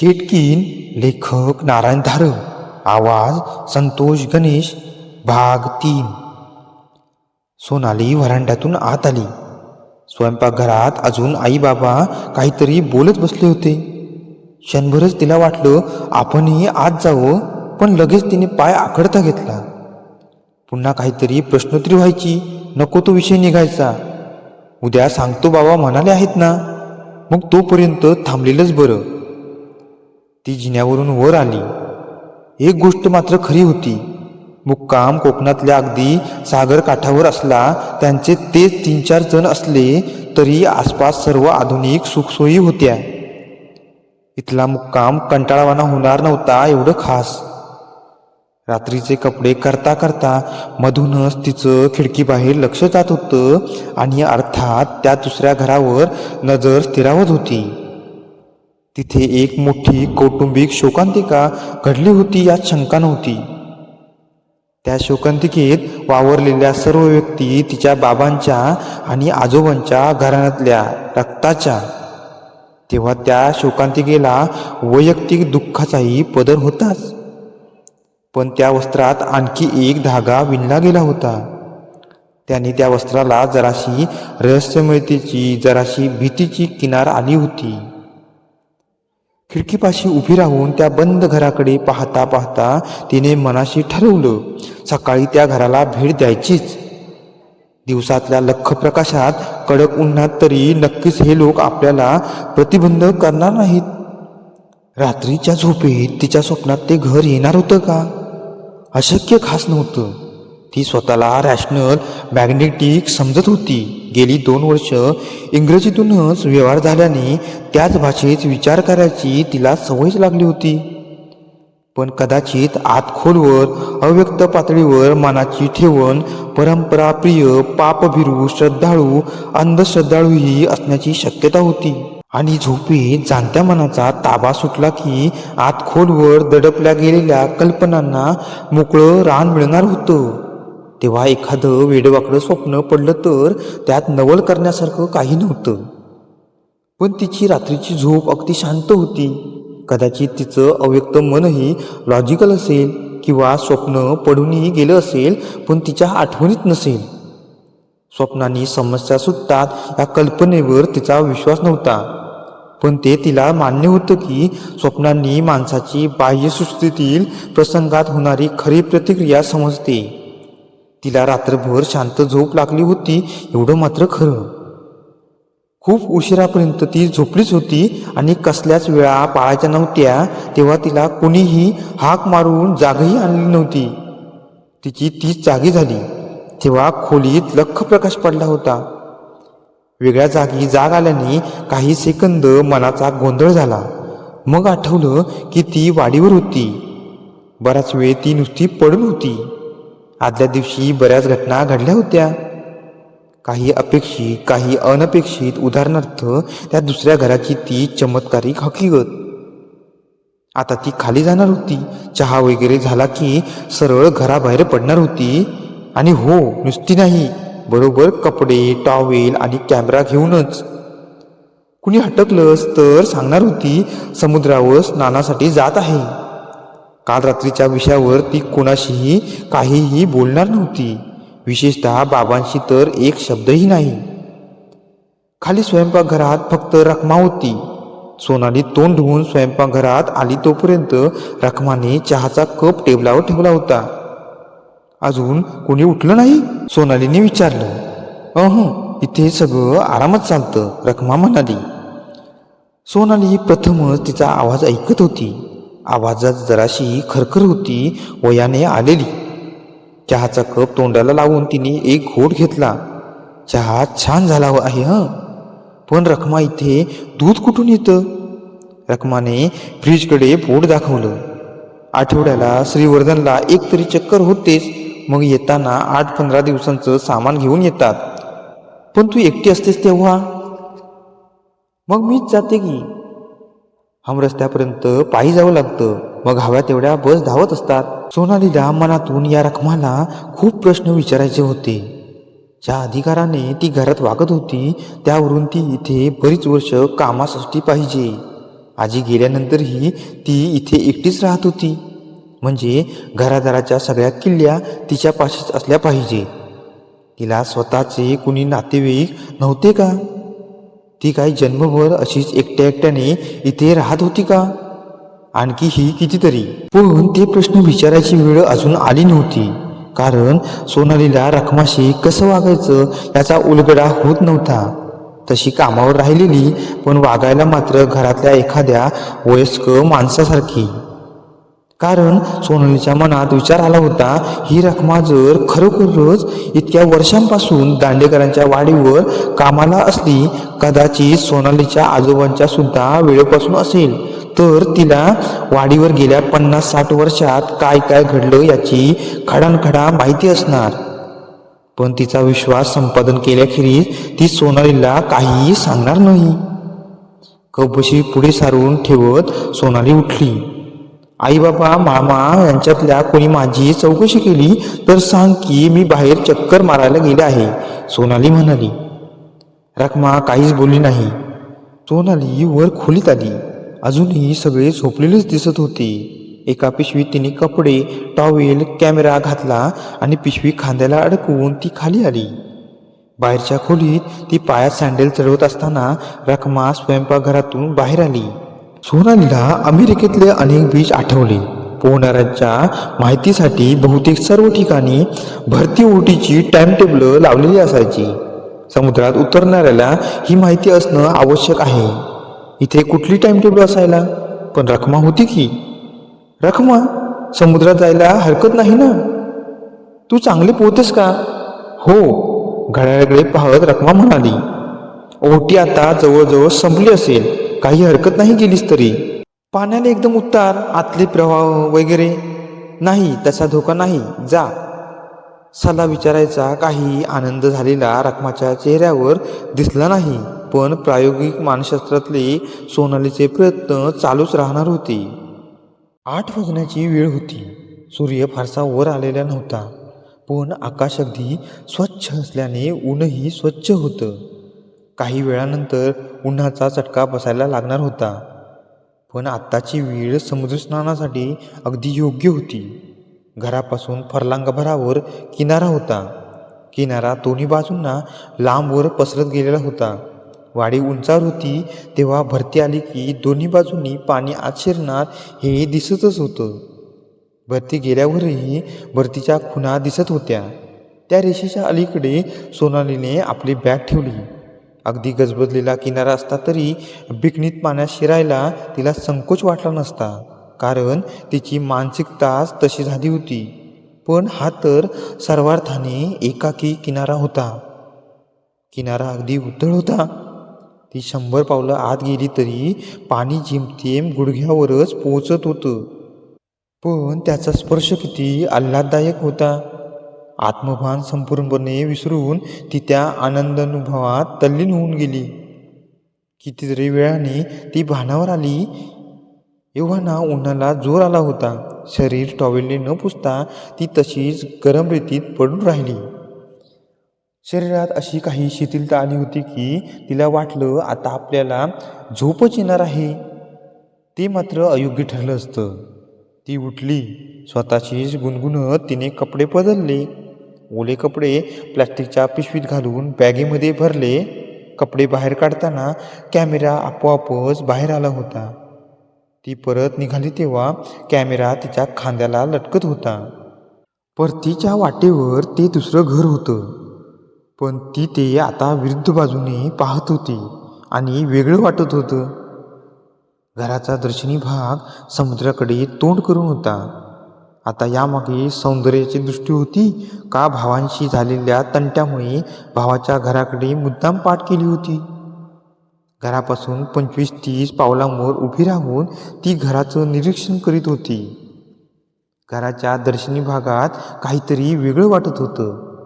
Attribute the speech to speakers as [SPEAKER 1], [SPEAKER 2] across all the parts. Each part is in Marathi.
[SPEAKER 1] चेटकीन लेखक नारायण धारव आवाज संतोष गणेश भाग तीन. सोनाली व्हरांड्यातून आत आली. स्वयंपाकघरात अजून आई बाबा काहीतरी बोलत बसले होते. क्षणभरच तिला वाटलं आपणही आत जावं पण लगेच तिने पाय आखडता घेतला. पुन्हा काहीतरी प्रश्नोत्तरी व्हायची नको तो विषय निघायचा. उद्या सांगतो बाबा म्हणाले आहेत ना. मग तोपर्यंत थांबलेलंच बरं. ती जिन्यावरून वर आली. एक गोष्ट मात्र खरी होती. मुक्काम कोकणातल्या अगदी सागर काठावर असला त्यांचे तेच तीन चार जण असले तरी आसपास सर्व आधुनिक सुखसोयी होत्या. इथला मुक्काम कंटाळवाना होणार नव्हता एवढं खास. रात्रीचे कपडे करता करता मधूनच तिचं खिडकीबाहेर लक्ष जात होतं आणि अर्थात त्या दुसऱ्या घरावर नजर स्थिरावत होती. तिथे एक मोठी कौटुंबिक शोकांतिका घडली होती यात शंका नव्हती. त्या शोकांतिकेत वावरलेल्या सर्व व्यक्ती तिच्या बाबांच्या आणि आजोबांच्या घराण्यातल्या रक्ताच्या. तेव्हा त्या शोकांतिकेला वैयक्तिक दुःखाचाही पदर होताच. पण त्या वस्त्रात आणखी एक धागा विणला गेला होता. त्याने त्या वस्त्राला जराशी रहस्यमयतेची जराशी भीतीची किनार आली होती. खिडकीपाशी उभी राहून त्या बंद घराकडे पाहता पाहता तिने मनाशी ठरवलं सकाळी त्या घराला भेट द्यायचीच. दिवसातल्या लख प्रकाशात कडक उन्हात तरी नक्कीच हे लोक आपल्याला प्रतिबंध करणार नाहीत. रात्रीच्या झोपेत तिच्या स्वप्नात ते घर येणार होतं का? अशक्य खास नव्हतं. ती स्वतःला रॅशनल मॅग्नेटिक समजत होती. गेली दोन वर्ष इंग्रजीतूनच व्यवहार झाल्याने त्याच भाषेत विचार करायची तिला सवयच लागली होती. पण कदाचित आत खोलवर अव्यक्त पातळीवर मनाची ठेवण परंपराप्रिय पापभिरू श्रद्धाळू अंधश्रद्धाळूही असण्याची शक्यता होती. आणि झोपेत जाणत्या मनाचा ताबा सुटला की आत खोलवर दडपल्या गेलेल्या कल्पनांना मोकळं रान मिळणार होतं. तेव्हा एखादं वेडवाकडं स्वप्न पडलं तर त्यात नवल करण्यासारखं काही नव्हतं. पण तिची रात्रीची झोप अगदी शांत होती. कदाचित तिचं अव्यक्त मनही लॉजिकल असेल किंवा स्वप्न पडूनही गेलं असेल पण तिच्या आठवणीत नसेल. स्वप्नांनी समस्या सुटतात या कल्पनेवर तिचा विश्वास नव्हता. पण ते तिला मान्य होतं की स्वप्नांनी माणसाची बाह्यसृष्टीतील प्रसंगात होणारी खरी प्रतिक्रिया समजते. तिला रात्रभर शांत झोप लागली होती एवढं मात्र खरं. खूप उशिरापर्यंत ती झोपलीच होती आणि कसल्याच वेळा पाळायच्या नव्हत्या तेव्हा तिला कोणीही हाक मारून जागही आणली नव्हती. तिची तीच जागी झाली तेव्हा खोलीत लख प्रकाश पडला होता. वेगळ्या जागी जाग आल्याने काही सेकंद मनाचा गोंधळ झाला. मग आठवलं की ती वाडीवर होती. बराच वेळ ती नुसती पडून होती. आदल्या दिवशी बऱ्याच घटना घडल्या होत्या. काही अपेक्षित काही अनपेक्षित उदाहरणार्थ त्या दुसऱ्या घराची ती चमत्कारिक हकीकत. आता ती खाली जाणार होती. चहा वगैरे झाला की सरळ घराबाहेर पडणार होती. आणि हो नुसती नाही बरोबर कपडे टॉवेल आणि कॅमेरा घेऊनच. कुणी हटकलंच तर सांगणार होती समुद्रावर स्नानासाठी जात आहे. काल रात्रीच्या विषयावर ती कोणाशीही काहीही बोलणार नव्हती. विशेषतः बाबांशी तर एक शब्दही नाही. खाली स्वयंपाकघरात फक्त रखमा होती. सोनाली तोंड धुवून स्वयंपाकघरात आली तोपर्यंत रखमाने चहाचा कप टेबलावर ठेवला होता. अजून कोणी उठलं नाही? सोनालीने विचारलं. अह इथे सगळं आरामात चालतं रखमा म्हणाली. सोनाली प्रथमच तिचा आवाज ऐकत होती. आवाजात जराशी खरखर होती वयाने आलेली. चहाचा कप तोंडाला लावून तिने एक घोट घेतला. चहा छान झाला हो आहे हं. पण रखमा इथे दूध कुठून येतं? रखमाने फ्रीजकडे बोट दाखवलं. आठवड्याला श्रीवर्धनला एक तरी चक्कर होतेच. मग येताना आठ पंधरा दिवसांचं सामान घेऊन येतात. पण तू एकटी असतेस तेव्हा? मग मीच जाते की? हम रस्त्यापर्यंत पायी जावं लागतं. मग हव्या तेवढ्या बस धावत असतात. सोनालीला मनातून या रखमाला खूप प्रश्न विचारायचे होते. ज्या अधिकाराने ती घरात वागत होती त्यावरून ती इथे बरीच वर्ष कामासाठी पाहिजे. आजी गेल्यानंतरही ती इथे एकटीच राहत होती. म्हणजे घरादाराच्या सगळ्या किल्ल्या तिच्या पाशीच असल्या पाहिजे. तिला स्वतःचे कुणी नातेवाईक नव्हते का? ती काही जन्मभर अशीच एकट्या एकट्याने इथे राहत होती का? आणखी ही कितीतरी? पण ते प्रश्न विचारायची वेळ अजून आली नव्हती. कारण सोनालीला रखमाशी कसं वागायचं याचा उलगडा होत नव्हता. तशी कामावर राहिलेली पण वागायला मात्र घरातल्या एखाद्या वयस्क माणसासारखी. कारण सोनालीच्या मनात विचार आला होता ही रखमा जर खरोखरच इतक्या वर्षांपासून दांडेकरांच्या वाडीवर कामाला असली कदाचित सोनालीच्या आजोबांच्या सुद्धा वेळेपासून असेल तर तिला वाडीवर गेल्या पन्नास साठ वर्षात काय काय घडलं याची खडानखडा माहिती असणार. पण तिचा विश्वास संपादन केल्याखेरीज ती सोनालीला काहीही सांगणार नाही. कपशी पुढे सारून ठेवत सोनाली उठली. आई बाबा मामा यांच्यातल्या कोणी माझी चौकशी केली तर सांग की मी बाहेर चक्कर मारायला गेले आहे. सोनाली म्हणाली रखमा काहीच बोलली नाही. सोनाली वर खोलीत आली. अजूनही सगळे झोपलेलेच दिसत होते. एका पिशवीत तिने कपडे टॉवेल कॅमेरा घातला आणि पिशवी खांद्याला अडकवून ती खाली आली. बाहेरच्या खोलीत ती पायात सँडल चढवत असताना रखमा स्वयंपाकघरातून बाहेर आली. सोनालीला अमेरिकेतले अनेक बीच आठवले. पोहणाऱ्यांच्या माहितीसाठी बहुतेक सर्व ठिकाणी भरती ओटीची टाइम टेबल लावलेली असायची. समुद्रात उतरणाऱ्याला ही माहिती असणं आवश्यक आहे. इथे कुठली टाइम टेबल असायला? पण रखमा होती की? रखमा समुद्रात जायला हरकत नाही ना? तू चांगले पोहतेस का? हो घड्याळाकडे पाहत रखमा म्हणाली. ओटी आता जवळजवळ संपली असेल. काही हरकत नाही केलीस तरी. पाण्याला एकदम उतार आतले प्रवाह वगैरे. नाही तसा धोका नाही. जा. सल्ला विचारायचा काही आनंद झालेला रकमाच्या चेहऱ्यावर दिसला नाही पण प्रायोगिक मानसशास्त्रातले सोनालीचे प्रयत्न चालूच राहणार होते. आठ वाजण्याची वेळ होती. सूर्य फारसा वर आलेला नव्हता पण आकाश अगदी स्वच्छ असल्याने ऊनही स्वच्छ होतं. काही वेळानंतर उन्हाचा चटका बसायला लागणार होता. पण आत्ताची वेळ समुद्रस्नानासाठी अगदी योग्य होती. घरापासून फरलांगभरावर किनारा होता. किनारा दोन्ही बाजूंना लांबवर पसरत गेलेला होता. वाडी उंचावर होती तेव्हा भरती आली की दोन्ही बाजूंनी पाणी आत शिरणार हे दिसतच होतं. भरती गेल्यावरही भरतीच्या खुणा दिसत होत्या. त्या रेषेच्या अलीकडे सोनालीने आपली बॅग ठेवली. अगदी गजबजलेला किनारा असता तरी बिकणीत पाण्यात शिरायला तिला संकोच वाटला नसता कारण तिची मानसिकताच तशी झाली होती. पण हा तर सर्वार्थाने एकाकी किनारा होता. किनारा अगदी उतळ होता. ती शंभर पावलं आत गेली तरी पाणी जिमतेम गुडघ्यावरच पोचत होतं. पण त्याचा स्पर्श किती आल्हाददायक होता. आत्मभान संपूर्णपणे विसरून ती त्या आनंदानुभवात तल्लीन होऊन गेली. कितीतरी वेळाने ती भानावर आली. एव्हाना उन्हाला जोर आला होता. शरीर टॉवेलने न पुसता ती तशीच गरम रेतीत पडून राहिली. शरीरात अशी काही शिथिलता आली होती की तिला वाटलं आता आपल्याला झोपच येणार आहे. ते मात्र अयोग्य ठरलं असतं. ती उठली. स्वतःचीच गुणगुणत तिने कपडे बदलले. ओले कपडे प्लॅस्टिकच्या पिशवीत घालून बॅगेमध्ये भरले. कपडे बाहेर काढताना कॅमेरा आपोआपच बाहेर आला होता. ती परत निघाली तेव्हा कॅमेरा तिच्या खांद्याला लटकत होता. परतीच्या वाटेवर ते दुसरं घर होतं. पण ती ते आता विरुद्ध बाजूने पाहत होती आणि वेगळं वाटत होतं. घराचा दर्शनी भाग समुद्राकडे तोंड करून होता. आता यामागे सौंदर्याची दृष्टी होती. का भावांशी झालेल्या तंट्यामुळे भावाच्या घराकडे मुद्दाम पाठ केली होती? घरापासून पंचवीस तीस पावलांवर उभी राहून ती घराचं निरीक्षण करीत होती. घराच्या दर्शनी भागात काहीतरी वेगळं वाटत होतं.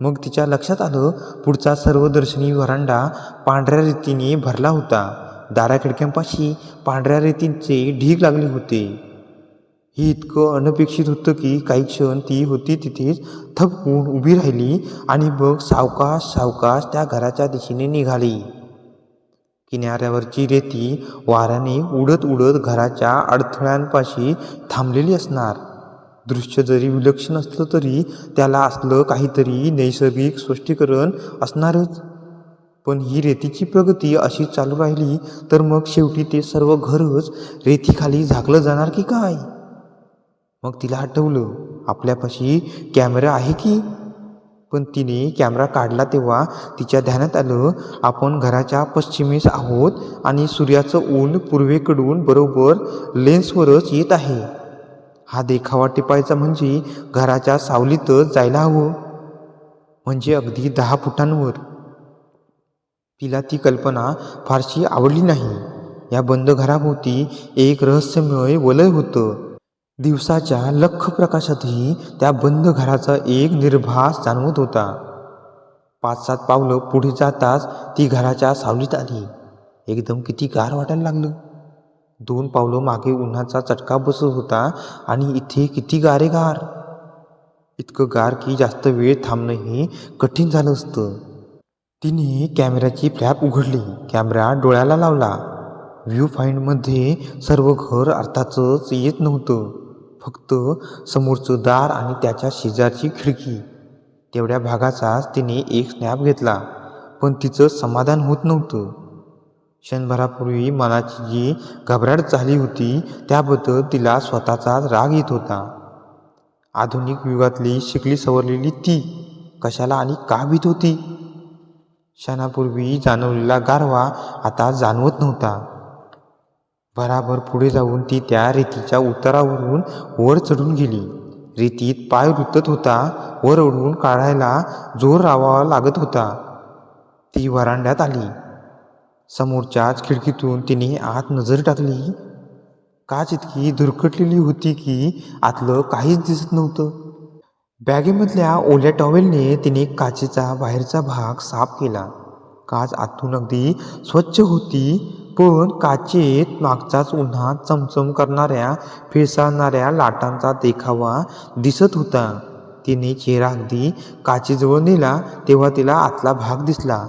[SPEAKER 1] मग तिच्या लक्षात आलं पुढचा सर्व दर्शनी व्हरांडा पांढऱ्या रेतीने भरला होता. दारा खिडक्यांपाशी पांढऱ्या रेतींचे ढीग लागले होते. हे इतकं अनपेक्षित होतं की काही क्षण ती होती तिथेच थकून उभी राहिली आणि मग सावकाश सावकाश त्या घराच्या दिशेने निघाली. किनाऱ्यावरची रेती वाऱ्याने उडत उडत घराच्या अडथळ्यांपाशी थांबलेली असणार. दृश्य जरी विलक्षण असलं तरी त्याला असलं काहीतरी नैसर्गिक स्पष्टीकरण असणारच. पण ही रेतीची प्रगती अशी चालू राहिली तर मग शेवटी ते सर्व घरच रेतीखाली झाकलं जाणार की काय? मग तिला आठवलं आपल्यापाशी कॅमेरा आहे की? पण तिने कॅमेरा काढला तेव्हा तिच्या ध्यानात आलं आपण घराच्या पश्चिमेस आहोत आणि सूर्याचं ऊन पूर्वेकडून बरोबर लेन्सवरच येत आहे. हा देखावा टिपायचा म्हणजे घराच्या सावलीतच जायला हवं. म्हणजे अगदी दहा फुटांवर. तिला ती कल्पना फारशी आवडली नाही. या बंद घराभोवती एक रहस्यमय वलय होतं. दिवसाच्या लख प्रकाशातही त्या बंद घराचा एक निर्भास जाणवत होता. पाच सात पावलं पुढे जाताच ती घराच्या सावलीत आली. एकदम किती गार वाटायला लागलं. दोन पावलं मागे उन्हाचा चटका बसत होता आणि इथे किती गारे गार. इतकं गार की जास्त वेळ थांबणंही कठीण झालं असतं. तिने कॅमेऱ्याची फ्लॅप उघडली. कॅमेरा डोळ्याला लावला. व्ह्यू फाईंडमध्ये सर्व घर अर्थातच येत नव्हतं. फक्त समोरचं दार आणि त्याच्या शेजारची खिडकी. तेवढ्या भागाचाच तिने एक स्नॅप घेतला पण तिचं समाधान होत नव्हतं. क्षणभरापूर्वी मनाची जी घबराट झाली होती त्याबद्दल तिला स्वतःचाच राग येत होता. आधुनिक युगातली शिकली सवरलेली ती कशाला आणि का भीत होती? क्षणापूर्वी जाणवलेला गारवा आता जाणवत नव्हता. भराभर पुढे जाऊन ती त्या रेतीच्या उतारावरून वर चढून गेली. रेतीत पाय रुतत होता वर ओढून काढायला जोर रावावा लागत होता. ती वरांड्यात आली. समोरच्याच खिडकीतून तिने आत नजर टाकली. काच इतकी धुरकटलेली होती की आतलं काहीच दिसत नव्हतं. बॅगेमधल्या ओल्या टॉवेलने तिने काचेचा बाहेरचा भाग साफ केला. काच आतून अगदी स्वच्छ होती. पण काचेत मागचाच उन्हात चमचम करणाऱ्या फेसाळणाऱ्या लाटांचा देखावा दिसत होता. तिने चेहरा अगदी काचेजवळ नेला तेव्हा तिला आतला भाग दिसला.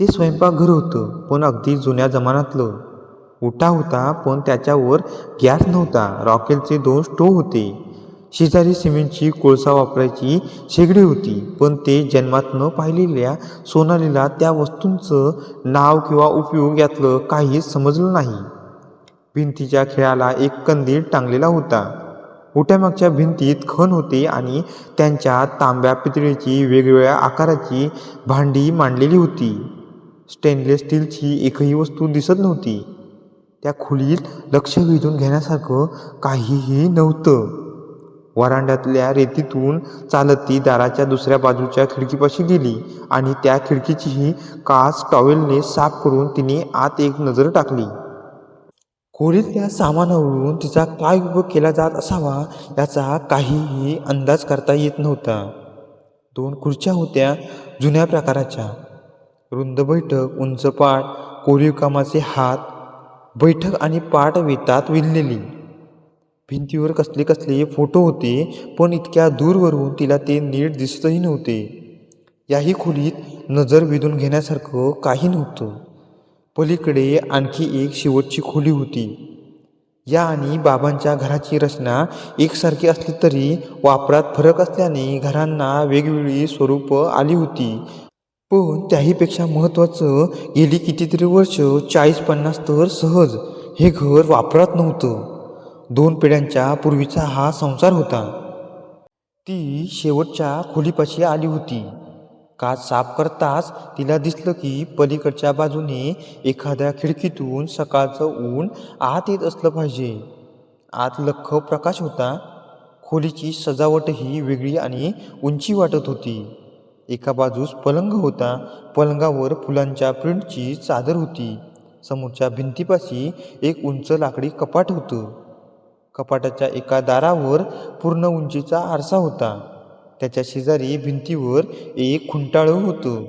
[SPEAKER 1] ते स्वयंपाकघर होतं पण अगदी जुन्या जमान्यातलं. उठा होता पण त्याच्यावर गॅस नव्हता. रॉकेलचे दोन स्टोव होते. शेजारी सिमेंटची कोळसा वापरायची शेगडी होती पण ते जन्मात न पाहिलेल्या सोनालीला त्या वस्तूंचं नाव किंवा उपयोग यातलं काहीच समजलं नाही. भिंतीच्या खेळाला एक कंदील टांगलेला होता. उठ्यामागच्या भिंतीत खण होते आणि त्यांच्या तांब्या पितळीची वेगवेगळ्या आकाराची भांडी मांडलेली होती. स्टेनलेस स्टीलची एकही वस्तू दिसत नव्हती. त्या खोलीत लक्ष वेधून घेण्यासारखं काहीही नव्हतं. वरांड्यातल्या रेतीतून चालत ती दाराच्या दुसऱ्या बाजूच्या खिडकीपाशी गेली आणि त्या खिडकीचीही काच टॉवेलने साफ करून तिने आत एक नजर टाकली. खोलीतल्या सामानावरून तिचा काय उपयोग केला जात असावा याचा काहीही अंदाज करता येत नव्हता. दोन खुर्च्या होत्या जुन्या प्रकाराच्या. रुंद बैठक उंच पाठ कोरीव कामाचे हात बैठक आणि पाठ वेतात विणलेली. भिंतीवर कसले कसले फोटो होते पण इतक्या दूरवरून तिला ते नीट दिसतही नव्हते. याही खोलीत नजर वेधून घेण्यासारखं काही नव्हतं. पलीकडे आणखी एक शेवटची खोली होती. या आणि बाबांच्या घराची रचना एकसारखी असली तरी वापरात फरक असल्याने घरांना वेगवेगळी स्वरूप आली होती. पण त्याहीपेक्षा महत्त्वाचं गेली कितीतरी वर्ष चाळीस पन्नास तर सहज हे घर वापरात नव्हतं. दोन पिढ्यांच्या पूर्वीचा हा संसार होता. ती शेवटच्या खोलीपाशी आली होती. काच साफ करताच तिला दिसलं की पलीकडच्या बाजूने एखाद्या खिडकीतून सकाळचं ऊन आत येत असलं पाहिजे. आत लख्ख प्रकाश होता. खोलीची सजावटही वेगळी आणि उंची वाटत होती. एका बाजूस पलंग होता. पलंगावर फुलांच्या प्रिंटची चादर होती. समोरच्या भिंतीपाशी एक उंच लाकडी कपाट होतं. कपाटाच्या एका दारावर पूर्ण उंचीचा आरसा होता. त्याच्या शेजारी भिंतीवर एक खुंटाळं होतं.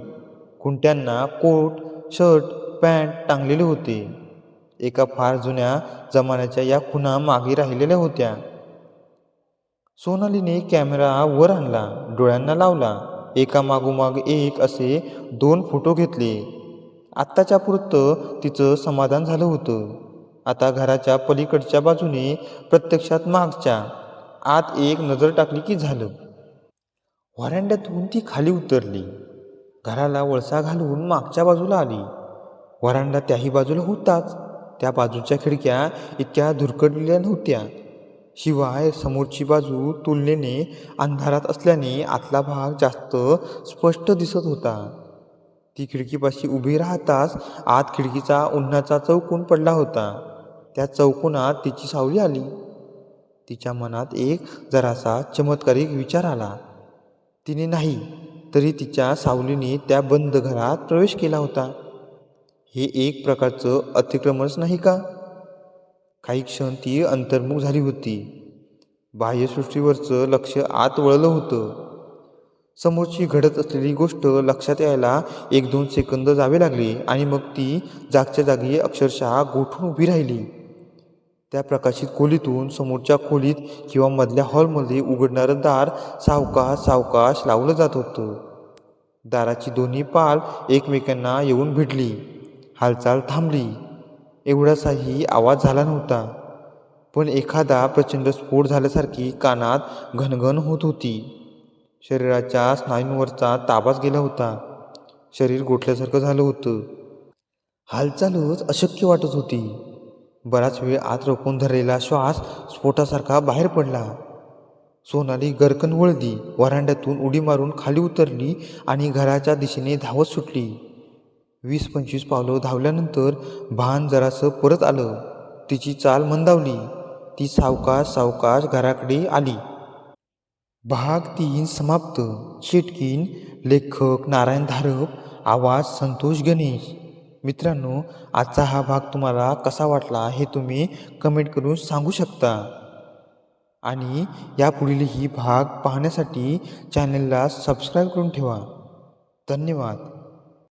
[SPEAKER 1] खुंट्यांना कोट शर्ट पॅन्ट टांगलेले होते. एका फार जुन्या जमान्याच्या या खुणा मागे राहिलेल्या होत्या. सोनालीने कॅमेरा वर आणला डोळ्यांना लावला. एका मागोमाग एक असे दोन फोटो घेतले. आत्ताच्या पुरतं तिचं समाधान झालं होतं. आता घराच्या पलीकडच्या बाजूने प्रत्यक्षात मागच्या. आत एक नजर टाकली की झालं. वरांड्यातून ती खाली उतरली. घराला वळसा घालून मागच्या बाजूला आली. वरांडा त्याही बाजूला होताच. त्या बाजूच्या खिडक्या इतक्या धुरकडलेल्या नव्हत्या. शिवाय समोरची बाजू तुलनेने अंधारात असल्याने आतला भाग जास्त स्पष्ट दिसत होता. ती खिडकीपाशी उभी राहताच आत खिडकीचा उन्हाचा चौकून पडला होता. त्या चौकोनात तिची सावली आली. तिच्या मनात एक जरासा चमत्कारिक विचार आला. तिने नाही तरी तिच्या सावलीने त्या बंद घरात प्रवेश केला होता. हे एक प्रकारचं अतिक्रमणच नाही का? काही क्षण ती अंतर्मुख झाली होती. बाह्यसृष्टीवरचं लक्ष आत वळलं होतं. समोरची घडत असलेली गोष्ट लक्षात यायला एक दोन सेकंद जावे लागले आणि मग ती जागच्या जागी अक्षरशः गोठून उभी राहिली. त्या प्रकाशित खोलीतून समोरच्या खोलीत किंवा मधल्या हॉलमध्ये उघडणारं दार सावकाश सावकाश लावलं जात होतं. दाराची दोन्ही पाल एकमेकांना येऊन भिडली हालचाल थांबली. एवढासाही आवाज झाला नव्हता. पण एखादा प्रचंड स्फोट झाल्यासारखी कानात घनघन होत होती. शरीराच्या स्नायूंवरचा ताबाच गेला होता. शरीर गोठल्यासारखं झालं होतं. हालचालच अशक्य वाटत होती. बराच वेळ आत रोखून धरलेला श्वास स्फोटासारखा बाहेर पडला. सोनाली गरकन वळली वरांड्यातून उडी मारून खाली उतरली आणि घराच्या दिशेने धावत सुटली. वीस पंचवीस पावलं धावल्यानंतर भान जरासं परत आलं. तिची चाल मंदावली. ती सावकाश सावकाश घराकडे आली. भाग तीन समाप्त. चिटकीन लेखक नारायण धारप आवाज संतोष गणेश. मित्रांनो आजचा हा भाग तुम्हाला कसा वाटला हे तुम्ही कमेंट करून सांगू शकता. आणि यापुढील ही भाग पाहण्यासाठी चॅनलला सबस्क्राईब करून ठेवा. धन्यवाद.